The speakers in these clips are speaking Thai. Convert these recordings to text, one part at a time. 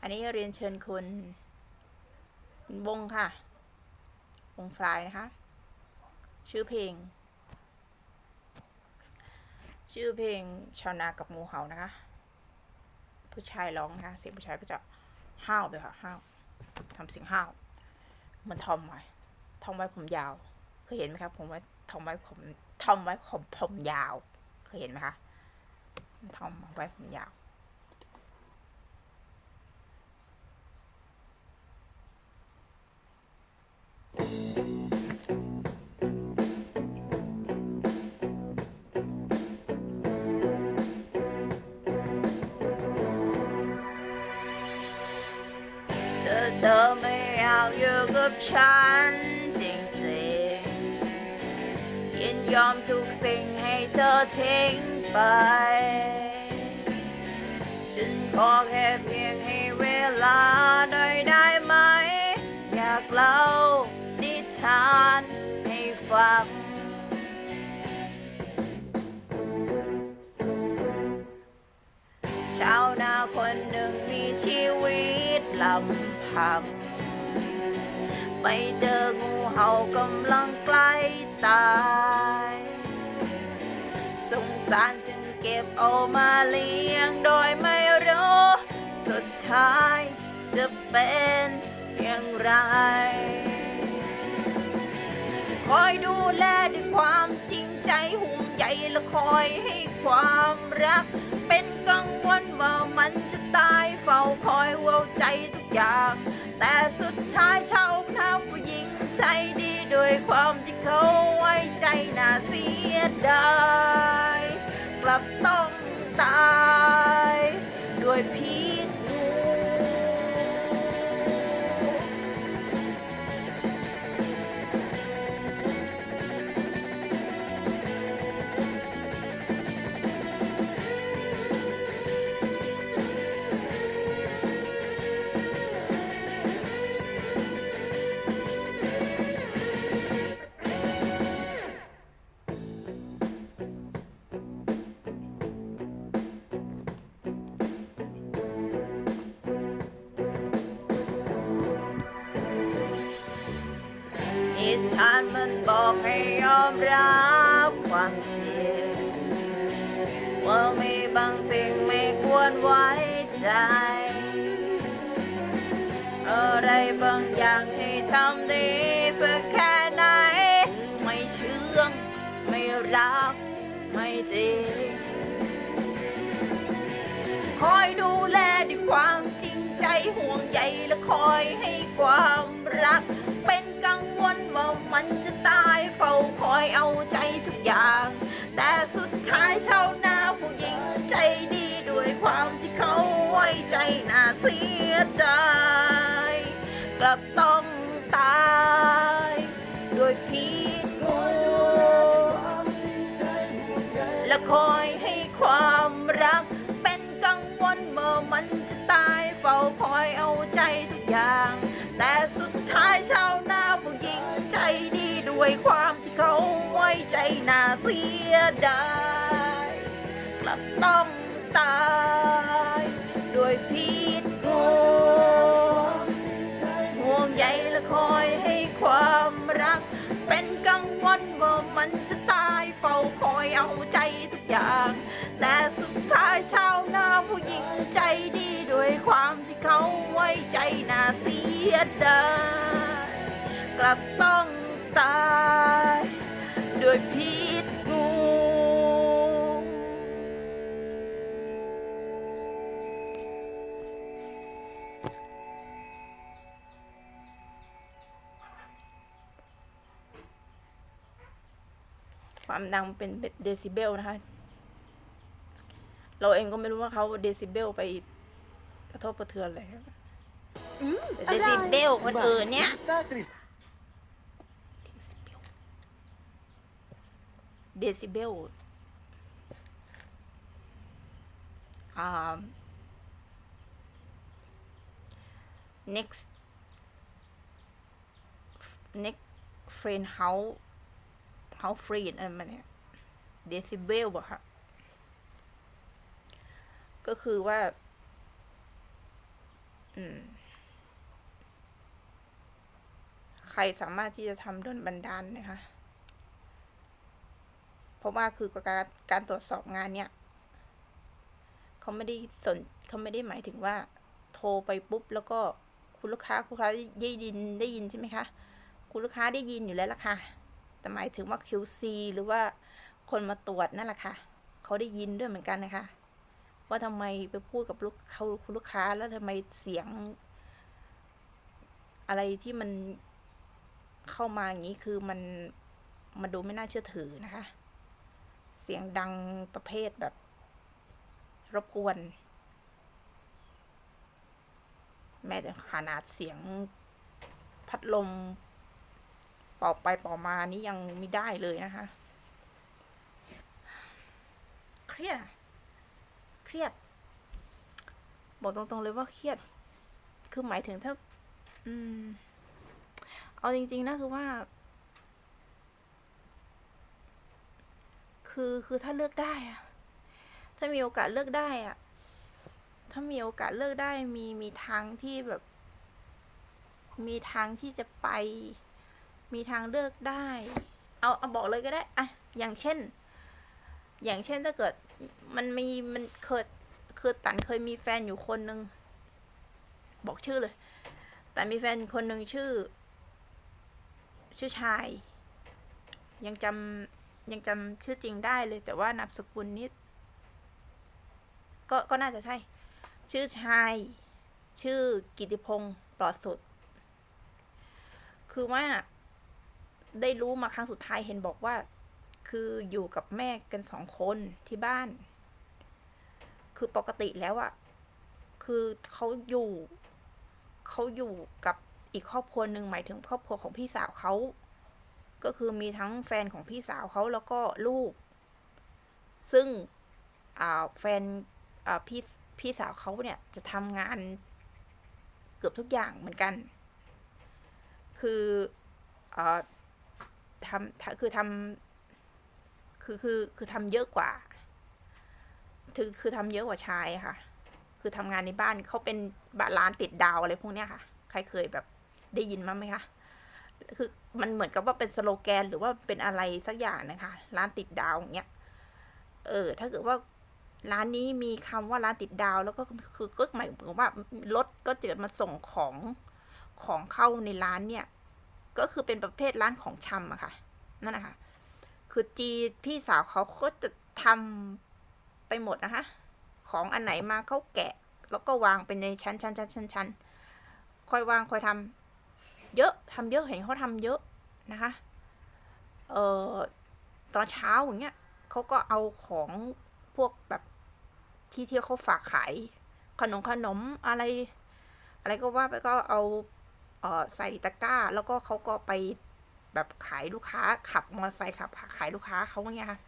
อันนี้เรียนเชิญคุณวงค่ะ วงฟลายนะคะ ชื่อเพลง ชื่อเพลงชาวนากับงูเห่านะคะ ผู้ชายร้องนะคะเสียงผู้ชายก็จะห้าวเลยค่ะห้าวทำเสียงห้าวเหมันทอมไว้ทอมไว้ผมยาวเคยเห็นไหมครับผมไว้ทอมไว้ผมทอมไว้ผมผมยาวเคยเห็นไหมคะทอมไว้ผมยาว กับฉันจริงๆ ยินยอมทุกสิ่งให้เธอทิ้งไป ฉันขอแค่เพียงให้เวลาหน่อยได้ไหม อยากเล่านิทานให้ฟังชาวนาคนหนึ่งมีชีวิตลำพัง ไปเจองูเห่ากำลังใกล้ตาย สงสารจึงเก็บเอามาเลี้ยงโดยไม่รู้สุดท้ายจะเป็นอย่างไรคอยดูแลด้วยความจริงใจห่วงใยและคอยให้ความรัก เป็นกังวลว่ามันจะตายเฝ้าคอยเว้าใจทุกอย่าง แต่สุดท้ายชาวนาผู้หญิงใจดีด้วยความที่เขาไว้ใจน่าเสียดายกลับต้องตาย ด้วยพิ บางอย่างที่ทำดีสักแค่ไหน ไม่เชื่องไม่รัก ไม่จริงคอยดูแลด้วยความจริงใจห่วงใยและคอยให้ความรัก เป็นกังวลว่ามันจะตายเฝ้าคอยเอาใจทุกอย่าง แต่สุดท้ายชาวนาผู้หญิงใจดีด้วยความที่เขาไว้ใจน่าเสียดาย กลับต้องตายด้วยพิษงูและคอยให้ความรัก เป็นกังวลเมื่อมันจะตายเฝ้าคอยเอาใจทุกอย่าง แต่สุดท้ายชาวนาผู้หญิงใจดีด้วยความที่เขาไว้ใจน่าเสียดายกลับต้อง มันจะตายเฝ้าคอยเอาใจทุกอย่าง แต่สุดท้ายชาวนาผู้หญิงใจดีด้วยความที่เขาไว้ใจน่าเสียดายกลับต้องตาย ด้วยพิษ ความดังเป็นเดซิเบลนะคะ เราเองก็ไม่รู้ว่าเขาเดซิเบลไปกระทบกระเทือนอะไรครับแต่เดซิเบลคนอื่นเนี่ยเดซิเบลอ่า next next friend house house friend อะไรมาเนี่ยเดซิเบลอะค่ะ ก็คือว่า อืม ใครสามารถที่จะทำดนบันดาลนะคะ เพราะว่าคือการการตรวจสอบงานเนี่ย เขาไม่ได้สนเขาไม่ได้หมายถึงว่า โทรไปปุ๊บ แล้วก็คุณลูกค้าคุณลูกค้าได้ยินได้ยินใช่ไหมคะ คุณลูกค้าได้ยินอยู่แล้วล่ะค่ะ แต่หมายถึงว่า QC หรือว่าคนมาตรวจนั่นแหละค่ะ เขาได้ยินด้วยเหมือนกันนะคะ ว่าทำไมไปพูดกับลูกเขาลูกค้าแล้วทำไมเสียง อะไรที่มันเข้ามาอย่างนี้คือมันมันดูไม่น่าเชื่อถือนะคะ เสียงดังประเภทแบบ รบกวน แม้แต่ขนาดเสียงพัดลม เป่าไปเป่ามานี่ยังไม่ได้เลยนะคะ เครียดเครียด บอกตรงๆเลยว่าเครียด คือหมายถึงถ้า อืม เอาจริง ๆนะคือว่า คือคือถ้าเลือกได้อะถ้ามีโอกาสเลือกได้อะถ้ามีโอกาสเลือกได้มีมีทางที่แบบ มีทางที่จะไป มีทางเลือกได้ เอาเอาบอกเลยก็ได้อะอย่างเช่น อย่างเช่นถ้าเกิดมันมีมันเคยคือตันเคยมีแฟนอยู่คนหนึ่งบอกชื่อเลย แต่มีแฟนคนหนึ่งชื่อ ชื่อชาย ยังจำยังจำชื่อจริงได้เลย แต่ว่านามสกุลนี้ก็ก็น่าจะใช่ ชื่อชาย ชื่อกิติพงศ์ปลอดสุด คือว่า ได้รู้มาครั้งสุดท้ายเห็นบอกว่า คืออยู่กับแม่กันสองคนที่บ้าน คือปกติแล้วอะคือเขาอยู่เขาอยู่กับอีกครอบครัวหนึ่งหมายถึงครอบครัวของพี่สาวเขาก็คือมีทั้งแฟนของพี่สาวเขาแล้วก็ลูก ซึ่งแฟนพี่พี่สาวเขาเนี่ยจะทำงานเกือบทุกอย่างเหมือนกัน คืออ ทำคือทำคือคือคือทำเยอะกว่าคือคือทำเยอะกว่าชายค่ะ คือทำงานในบ้านเขาเป็นบร้านติดดาวอะไรพวกเนี้ยค่ะ ใครเคยแบบได้ยินมั้ยไหมคะคือมันเหมือนกับว่าเป็นสโลแกนหรือว่าเป็นอะไรสักอย่างนะคะ ร้านติดดาวอย่างเงี้ยเออ ถ้าเกิดว่าร้านนี้มีคำว่าร้านติดดาว แล้วก็คือก็หมายถึงว่ารถก็เจิดมาส่งของของเข้าในร้านเนี่ย ก็คือเป็นประเภทร้านของชำอะค่ะ นั่นนะคะ คือจีพี่สาวเขาก็จะทำไปหมดนะคะ ของอันไหนมาเขาแกะ แล้วก็วางเป็นในชั้นชั้นชั้นชั้นชั้นค่อยวางค่อยทำเยอะทำเยอะเห็นเขาทำเยอะนะคะ เอ่อตอนเช้าอย่างเงี้ยเขาก็เอาของพวกแบบที่เที่ยวเขาฝากขาย ขนมขนมอะไร อะไรก็ว่าไปก็เอา ใส่ตะกร้า แล้วก็เขาก็ไปแบบขายลูกค้าขับมอเตอร์ไซค์ขับ ขายลูกค้าเขาเงี้ยค่ะ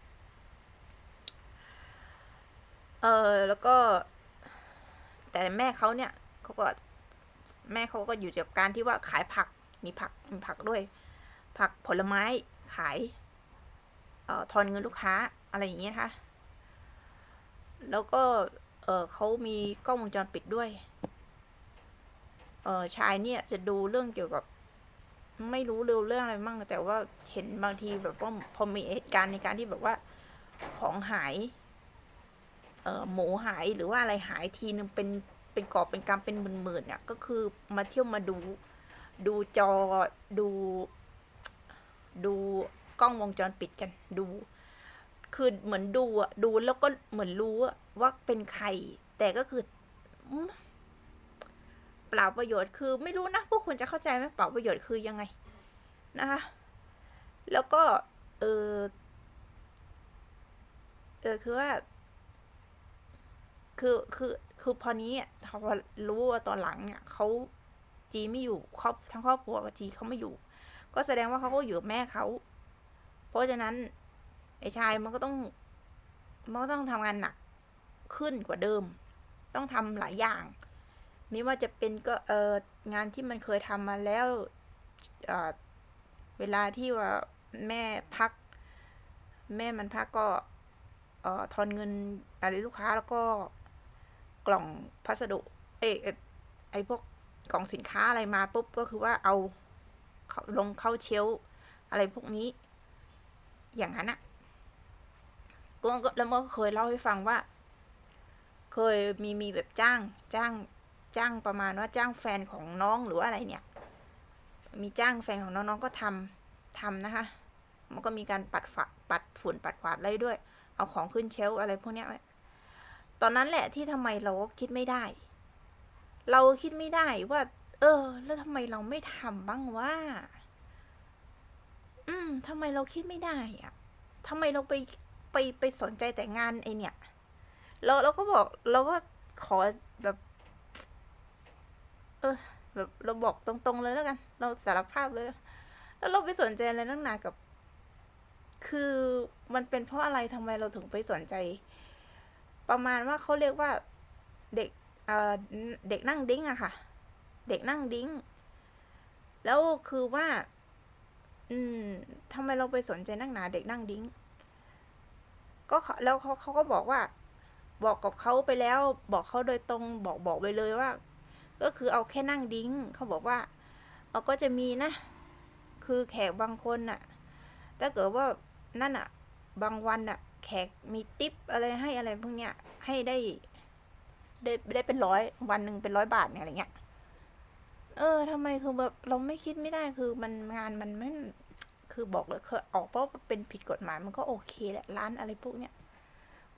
เออแล้วก็ แต่แม่เขาเนี่ยเขาก็ แม่เขาก็อยู่จากการที่ว่าขายผักมีผักมีผักด้วย ผักผลไม้ขาย เอ่อทอนเงินลูกค้าอะไรอย่างเงี้ยค่ะ แล้วก็ เออเขามีกล้องวงจรปิดด้วย เออชายเนี่ยจะดูเรื่องเกี่ยวกับ ไม่รู้เรื่องเรื่องอะไรมั่งแต่ว่าเห็นบางทีแบบว่าพอมีเหตุการณ์ในการที่แบบว่าของหาย เออหมูหายหรือว่าอะไรหายทีนึงเป็นเป็นกอบเป็นกำเป็นหมื่นๆเนี่ยก็คือมาเที่ยวมาดู ดูจอดู ดูกล้องวงจรปิดกันดู คือเหมือนดูอะดูแล้วก็เหมือนรู้ว่าเป็นใคร แต่ก็คือ เปล่าประโยชน์คือ ไม่รู้นะพวกคุณจะเข้าใจไหมเปล่าประโยชน์คือยังไงนะคะ แล้วก็เออเออคือว่า คือคือคือพอนี้พอรู้ว่าตอนหลังเนี่ยเขาจีไม่อยู่ครอบทั้งครอบครัวกับจีเขาไม่อยู่ ก็แสดงว่าเขาก็อยู่กับแม่เขาเพราะฉะนั้น ไอ้ชายมันก็ต้องมันก็ต้องทำงานหนักขึ้นกว่าเดิม ต้องทำหลายอย่าง ไม่ว่าจะเป็นก็เอองานที่มันเคยทำมาแล้วเวลาที่ว่าแม่พัก แม่มันพักก็เอ่อทอนเงินอะไรลูกค้าแล้วก็กล่องพัสดุ เอยไอพวกกล่องสินค้าอะไรมาปุ๊บก็คือว่าเอาลงเข้าเชลอะไรพวกนี้ อย่างนั้นอะก็ก็แล้วเมื่อเคยเล่าให้ฟังว่า เคยมีมีแบบจ้างจ้าง จ้างประมาณว่าจ้างแฟนของน้องหรือว่าอะไรเนี่ย มีจ้างแฟนของน้องๆก็ทำทำนะคะ มันก็มีการปัดฝาปัดฝุ่นปัดกวาดอะไรด้วย เอาของขึ้นเชลอะไรพวกเนี้ยตอนนั้นแหละที่ทำไมเราก็คิดไม่ได้ เราคิดไม่ได้ว่า เออ แล้วทำไมเราไม่ทำบ้างว่า อืมทำไมเราคิดไม่ได้อะทำไมเราไปไปไปสนใจแต่งานไอเนี่ยเราเราก็บอกเราก็ขอแบบ เออ แบบเราบอกตรงๆเลยแล้วกัน เราสารภาพเลย แล้วเราไปสนใจอะไรนักหนากับ คือมันเป็นเพราะอะไรทำไมเราถึงไปสนใจ ประมาณว่าเขาเรียกว่าเด็กเอ่อเด็กนั่งดิ้งอะค่ะ เด็กนั่งดิ้ง แล้วคือว่า อืมทำไมเราไปสนใจนักหนา เด็กนั่งดิ้ง ก็เขาแล้วเขาเขาก็บอกว่า บอกกับเขาไปแล้ว บอกเขาโดยตรงบอกบอกไปเลยว่า ก็คือเอาแค่นั่งดิ้งเขาบอกว่าเอาก็จะมีนะ คือแขกบางคนน่ะ ถ้าเกิดว่านั่นอะ บางวันอะ แขกมีติปอะไรให้อะไรพวกเนี้ย ให้ได้ ได้ได้เป็นร้อยวันหนึ่งเป็นร้อยบาทเนี่ยอะไรเงี้ย เออทำไมคือแบบเราไม่คิดไม่ได้คือมันงานมันไม่คือบอกเลยคือออกเพราะเป็นผิดกฎหมายมันก็โอเคแหละร้านอะไรพวกเนี้ย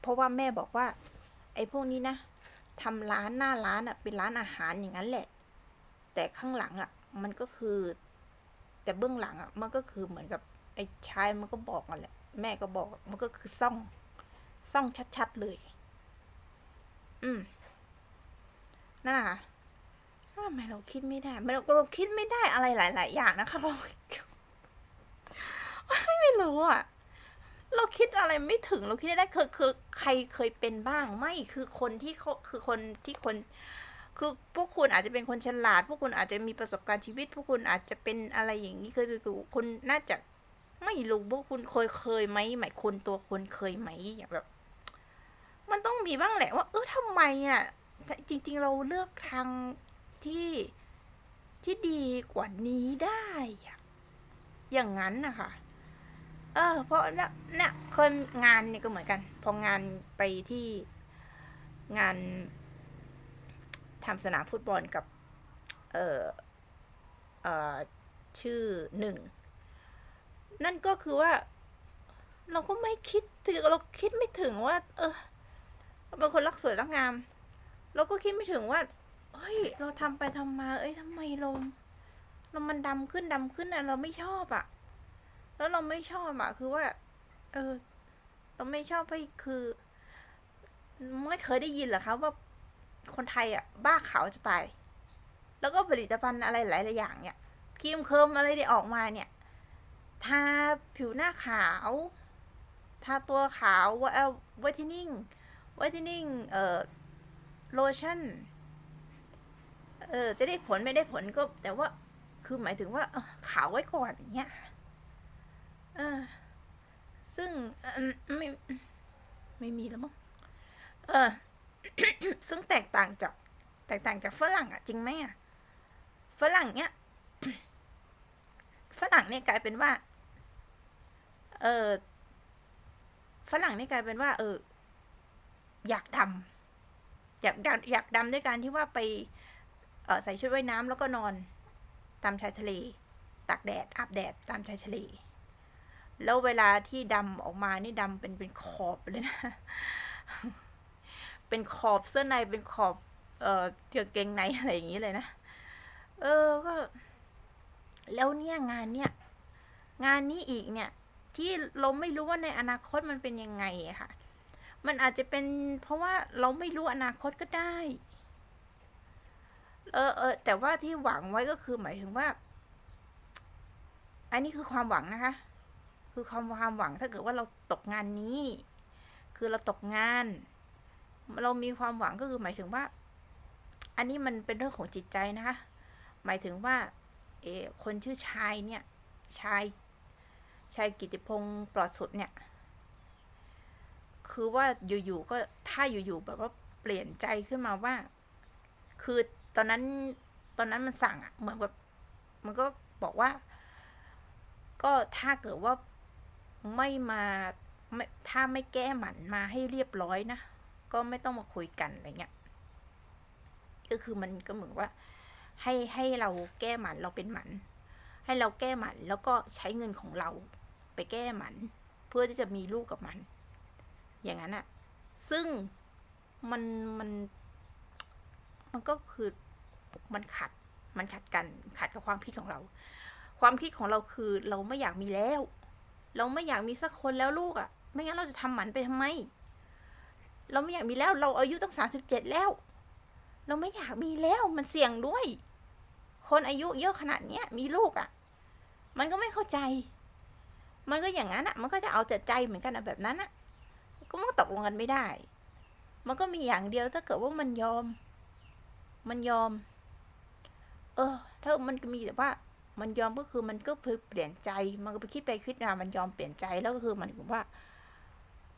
เพราะว่าแม่บอกว่า ไอ้พวกนี้นะ ทำร้านหน้าร้านอะเป็นร้านอาหารอย่างนั้นแหละ แต่ข้างหลังอะ มันก็คือ แต่เบื้องหลังอะ มันก็คือเหมือนกับไอ้ชายมันก็บอกกันแหละ แม่ก็บอกมันก็คือซ่อง ซ่องชัดๆเลย อืมนั่นแหละค่ะทำไมเราคิดไม่ได้เราก็คิดไม่ได้อะไรหลาย ๆ อย่างนะคะเราไม่รู้อะ เราคิดอะไรไม่ถึงเราคิดได้คือคือใครเคยเป็นบ้างไม่คือคนที่เขาคือคนที่คน คือพวกคุณอาจจะเป็นคนฉลาด พวกคุณอาจจะมีประสบการณ์ชีวิต พวกคุณอาจจะเป็นอะไรอย่างนี้คือคือคุณน่าจะไม่รู้พวกคุณเคยเคยไหมหมายคุณตัวคุณเคยไหมอย่างแบบ มันต้องมีบ้างแหละว่า เออทำไมอะจริง ๆ เราเลือกทางที่ที่ดีกว่านี้ได้อย่างนั้นนะคะ เออ เพราะเนี่ยเนี่ยคนงานเนี่ยก็เหมือนกัน พองานไปที่งานทำสนามฟุตบอลกับ เออเออชื่อหนึ่ง นั่นก็คือว่า เราก็ไม่คิดถึงเราคิดไม่ถึงว่า เออเป็นคนรักสวยรักงาม เราก็คิดไม่ถึงว่าเฮ้ย เราทำไปทำมา เอ้ยทำไมเราเรามันดำขึ้นดำขึ้นอะ เราไม่ชอบอะ แล้วเราไม่ชอบอะคือว่า เออ เราไม่ชอบให้คือ ไม่เคยได้ยินเหรอคะว่าคนไทยอะบ้าขาวจะตาย แล้วก็ผลิตภัณฑ์อะไรหลาย ๆ อย่างเนี่ยครีมเคิร์มอะไรที่ออกมาเนี่ย ทาผิวหน้าขาว ทาตัวขาวว่าเออไวท์เทนนิ่งไวท์เทนนิ่งเอ่อโลชั่น เออจะได้ผลไม่ได้ผลก็แต่ว่า คือหมายถึงว่าขาวไว้ก่อนอย่างเงี้ย ออซึ่งไม่ไม่มีแล้วมั้งเออ ซึ่งแตกต่างจาก แตกต่างจากฝรั่งอะจริงไหมอะฝรั่งเนี้ยฝรั่งเนี่ยกลายเป็นว่า เออฝรั่งเนี่ยกลายเป็นว่า เออ อยากดำอยากดำอยากดำด้วยการที่ว่าไป เออใส่ชุดว่ายน้ำแล้วก็นอน ตามชายทะเลตากแดดอาบแดดตามชายทะเล แล้วเวลาที่ดำออกมานี่ดำเป็นเป็นขอบเลยนะ เป็นขอบเสื้อในเป็นขอบ เอ่อเกางเกงในอะไรอย่างนี้เลยนะ เออก็ แล้วเนี่ยงานเนี่ย งานนี้อีกเนี่ย ที่เราไม่รู้ว่าในอนาคตมันเป็นยังไงค่ะ มันอาจจะเป็นเพราะว่าเราไม่รู้อนาคตก็ได้ เออเออแต่ว่าที่หวังไว้ก็คือหมายถึงว่า อันนี้คือความหวังนะคะ คือความความหวังถ้าเกิดว่าเราตกงานนี้ คือเราตกงาน เรามีความหวังก็คือหมายถึงว่า อันนี้มันเป็นเรื่องของจิตใจนะคะ หมายถึงว่าเออคนชื่อชายเนี่ย ชาย ชายกิติพงศ์ปลอดสุดเนี่ย คือว่าอยู่ๆก็ถ้าอยู่ๆแบบว่าเปลี่ยนใจขึ้นมาว่า คือตอนนั้นตอนนั้นมันสั่งอะเหมือนกับมันก็บอกว่า ก็ถ้าเกิดว่า ไม่มาไม่ถ้าไม่แก้หมันมาให้เรียบร้อยนะ ก็ไม่ต้องมาคุยกันอะไรเงี้ยก็คือมันก็เหมือนว่า ให้ให้เราแก้หมันเราเป็นหมัน ให้เราแก้หมันแล้วก็ใช้เงินของเราไปแก้หมัน เพื่อที่จะมีลูกกับมัน อย่างนั้นอะซึ่งมันมัน มันก็คือมันขัดมันขัดกันขัดกับความคิดของเรา ความคิดของเราคือเราไม่อยากมีแล้ว เราไม่อยากมีสักคนแล้วลูกอะ่ะ ไม่งั้นเราจะทำหมันไปทำไม เราไม่อยากมีแล้ว เราอายุตั้งสามสิบเจ็ดแล้ว เราไม่อยากมีแล้วมันเสี่ยงด้วย คนอายุเยอะขนาดเนี้ยมีลูกอะ่ะ มันก็ไม่เข้าใจ มันก็อย่างนั้นอะ่ะ มันก็จะเอาแต่ใจเหมือนกันอะแบบนั้นอะ่ะ ก็มันตกลงกันไม่ได้ มันก็มีอย่างเดียวถ้าเกิดว่ามันยอม มันยอม เออ ถ้ามันมีแต่ว่า มันยอมก็คือมันก็เปลี่ยนใจ มันก็ไปคิดไปคิดมามันยอมเปลี่ยนใจแล้วก็คือมันถึงว่า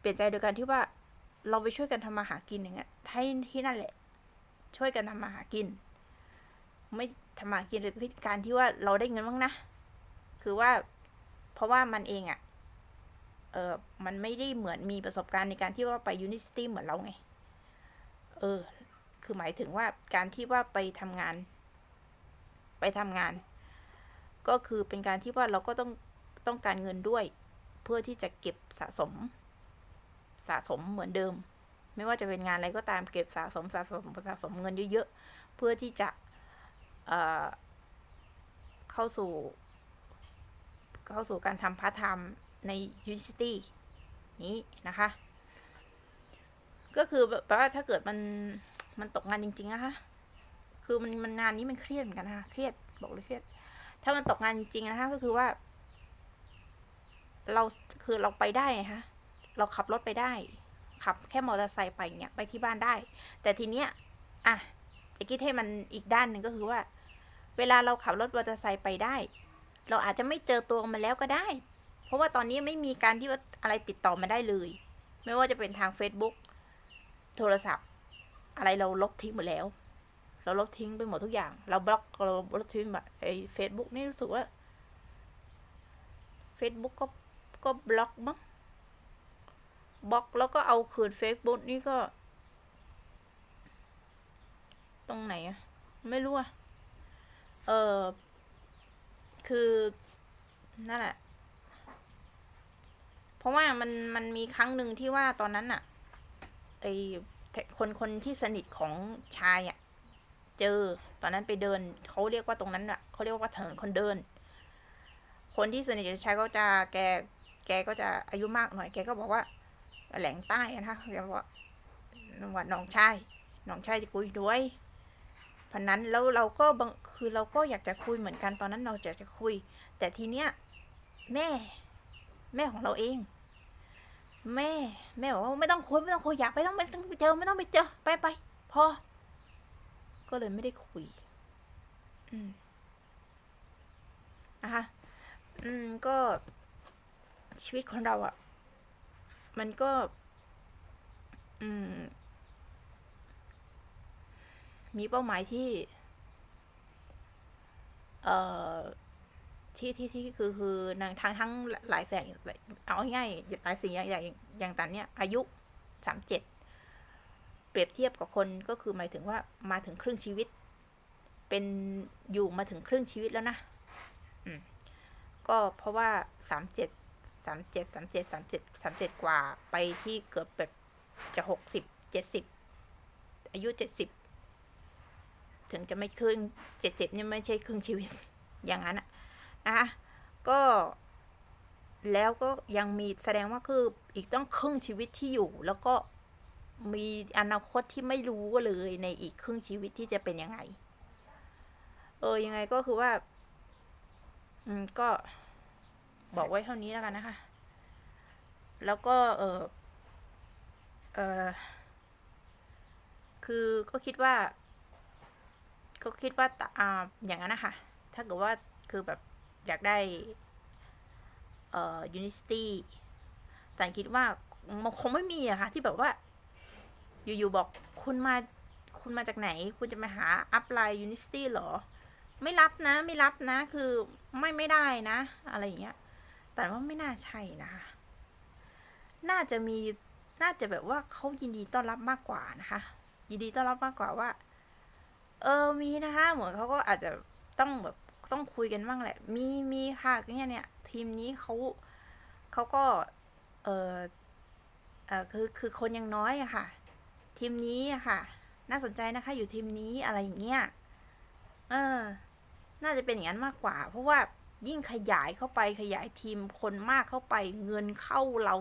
เปลี่ยนใจโดยการที่ว่าเราไปช่วยกันทำมาหากินอย่างเงี้ยให้ที่นั่นแหละ ช่วยกันทำมาหากิน ไม่ทำมาหากินเลยคือการที่ว่าเราได้เงินบ้างนะ คือว่าเพราะว่ามันเองอะ่ะ เออมันไม่ได้เหมือนมีประสบการณ์ในการที่ว่าไปยูนิสตี้เหมือนเราไง เออ คือหมายถึงว่าการที่ว่าไปทำงาน ไปทำงาน ก็คือเป็นการที่ว่าเราก็ต้องต้องการเงินด้วย เพื่อที่จะเก็บสะสม สะสมเหมือนเดิม ไม่ว่าจะเป็นงานอะไรก็ตามเก็บสะสมสะสมสะสมเงินเยอะๆเพื่อที่จะเเข้าสู่ เข้าสู่การทำพาร์ทไทม์ในยูนิตี้นี้นะคะ ก็คือแบบว่าถ้าเกิดมันมันตกงานจริงๆนะคะคือมันมันงานนี้มันเครียดเหมือนกันนะคะเครียดบอกเลยเครียด ถ้ามันตกงานจริงนะคะก็คือว่า เราคือเราไปได้ไงคะเราขับรถไปได้ ขับแค่มอเตอร์ไซค์ไปเนี่ยไปที่บ้านได้ แต่ทีเนี้ยอะจะคิดให้มันอีกด้านหนึ่งก็คือว่า เวลาเราขับรถมอเตอร์ไซค์ไปได้ เราอาจจะไม่เจอตัวมันแล้วก็ได้ เพราะว่าตอนนี้ไม่มีการที่ว่าอะไรติดต่อมาได้เลย ไม่ว่าจะเป็นทาง Facebook โทรศัพท์ อะไรเราลบทิ้งหมดแล้ว เราลบทิ้งไปหมดทุกอย่าง เราบล็อกเราลบทิ้งแบบไอ้เฟซบุ๊กนี่รู้สึกว่า Facebook ก็ก็บล็อกมั้งบล็อกแล้วก็เอาคืน Facebook นี่ก็ ตรงไหนอะไม่รู้อะเออคือนั่นแหละ เพราะว่ามันมันมีครั้งหนึ่งที่ว่าตอนนั้นอะไอคนคนที่สนิทของชายอะ เจอ ตอนนั้นไปเดินเขาเรียกว่าตรงนั้นอะเขาเรียกว่าถนนคนเดิน คนที่สนิทกับชายก็จะแกแกก็จะอายุมากหน่อยแกก็บอกว่าแหลงใต้นะคะแกบอกว่าว่าน้องชายหนองชายจะคุยด้วยพันนั้นแล้วเราก็บางคือเราก็อยากจะคุยเหมือนกันตอนนั้นเราอยากจะคุย แต่ทีเนี้ยแม่ แม่ของเราเอง แม่ แม่บอกว่าไม่ต้องคุยไม่ต้องคุยอยากไปต้องไม่ต้องไปเจอไม่ต้องไปเจอไปไปพอ ก็เลยไม่ได้คุย อืมนะคะอืมก็ชีวิตของเราอะ่ะ มันก็ อืม มีเป้าหมายที่ เอ่อที่ที่ที่คือคือนางทั้งทั้งหลายแสงเอาง่ายๆหลายสิ่งอย่างอย่างอย่างตอนเนี้ยอายุสามเจ็ดเป รียบเทียบกับคนก็คือหมายถึงว่ามาถึงครึ่งชีวิต เป็นอยู่มาถึงครึ่งชีวิตแล้วนะอืมก็เพราะว่าสามเจ็ดสามเจ็ดสามเจ็ดสามเจ็ดสามเจ็ดกว่าไปที่เกือบแบบจะหกสิบเจ็ดสิบอายุเจ็ดสิบถึงจะไม่ครึ่งเจ็ดสิบนี่ไม่ใช่ครึ่งชีวิตอย่างนั้นอะนะคะก็แล้วก็ยังมีแสดงว่าคืออีกต้องครึ่งชีวิตที่อยู่ แล้วก็ มีอนาคตที่ไม่รู้เลยในอีกครึ่งชีวิตที่จะเป็นยังไง เออ ยังไงก็คือว่า อืม ก็บอกไว้เท่านี้แล้วกันนะคะ แล้วก็ เออเออคือก็คิดว่า ก็คิดว่าอ่าอย่างนั้นนะคะ ถ้าเกิดว่าคือแบบอยากได้ เอ่อยูนิสตี้แต่คิดว่ามันคงไม่มีอะค่ะที่แบบว่า อยู่ๆบอกคุณมาคุณมาจากไหน คุณจะมาหาอัพไลน์ยูนิ i ตี้เหรอ ไม่รับนะ ไม่รับนะ คือไม่ไม่ได้นะ อะไรอย่างเงี้ย แต่ว่าไม่น่าใช่นะคะ น่าจะมี น่าจะแบบว่าเขายินดีต้อนรับมากกว่านะคะ ยินดีต้อนรับมากกว่าว่า เออ มีนะคะ เหมือนเขาก็อาจจะต้องแบบต้องคุยกันบ้างแหละ มีมีค่ะเนี่ยเนี่ย ทีมนี้เขาเขาก็ เออเออคือคือคนยังน้อยอะค่ะ ทีมนี้ค่ะ น่าสนใจนะคะ อยู่ทีมนี้อะไรอย่างเงี้ยเออ น่าจะเป็นอย่างนั้นมากกว่า เพราะว่ายิ่งขยายเข้าไปขยายทีมคนมากเข้าไปเงินเข้าเรา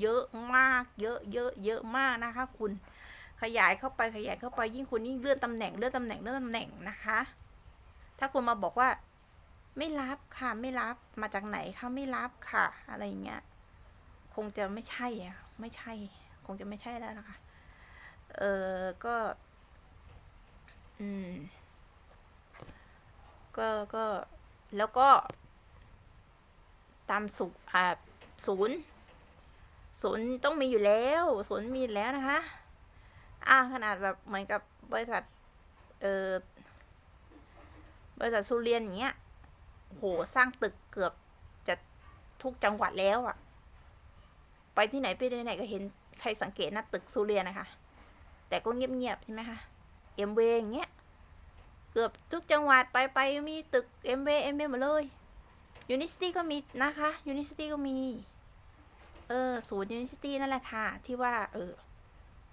เยอะมาก เยอะเยอะเยอะมากนะคะ คุณ ขยายเข้าไปขยายเข้าไปยิ่งคุณยิ่งเลื่อนตำแหน่งเลื่อนตำแหน่งเลื่อนตำแหน่งนะคะ ถ้าคุณมาบอกว่า ไม่รับค่ะไม่รับมาจากไหนคะไม่รับค่ะ อะไรอย่างเงี้ยคงจะไม่ใช่อะไม่ใช่ คงจะไม่ใช่แล้วนะคะ เออก็ อืม ก็ก็แล้วก็ ตามสุอ่าศูนย์ศูนย์ต้องมีอยู่แล้วศูนย์มีแล้วนะคะ อ่าขนาดแบบเหมือนกับบริษัท เออบริษัทสุเรียนอย่างเงี้ยโหสร้างตึกเกือบจะทุกจังหวัดแล้วอะไปที่ไหนไปที่ไหนก็เห็นใครสังเกตนะตึกสุเรียนนะคะ แต่ก็เงียบๆใช่ไหมคะเอ็มเวอย่างเงี้ยเกือบทุกจังหวัดไปไปมีตึกเอ็มเวเอ็มเวหมดเลยยูนิสตี้ก็มีนะคะยูนิสตี้ก็มี เออศูนย์ยูนิสตี้นั่นแหละค่ะ ที่ว่า เออ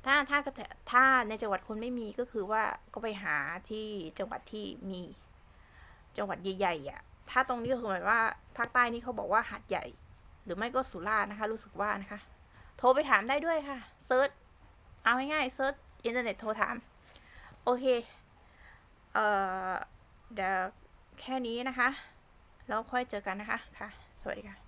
ถ้าถ้าถ้าในจังหวัดคุณไม่มีก็คือว่าก็ไปหาที่จังหวัดที่มี จังหวัดใหญ่ๆอะ ถ้าตรงนี้ก็คือหมายว่าภาคใต้นี่เขาบอกว่าหาดใหญ่ หรือไม่ก็สุราษฎร์นะคะ รู้สึกว่านะคะ โทรไปถามได้ด้วยค่ะเซิร์ชเอาง่ายๆเซิร์ช อินเทอร์เน็ตโทรถาม โอเค เอ่อ เดี๋ยวแค่นี้นะคะ แล้วค่อยเจอกันนะคะ ค่ะ สวัสดีค่ะ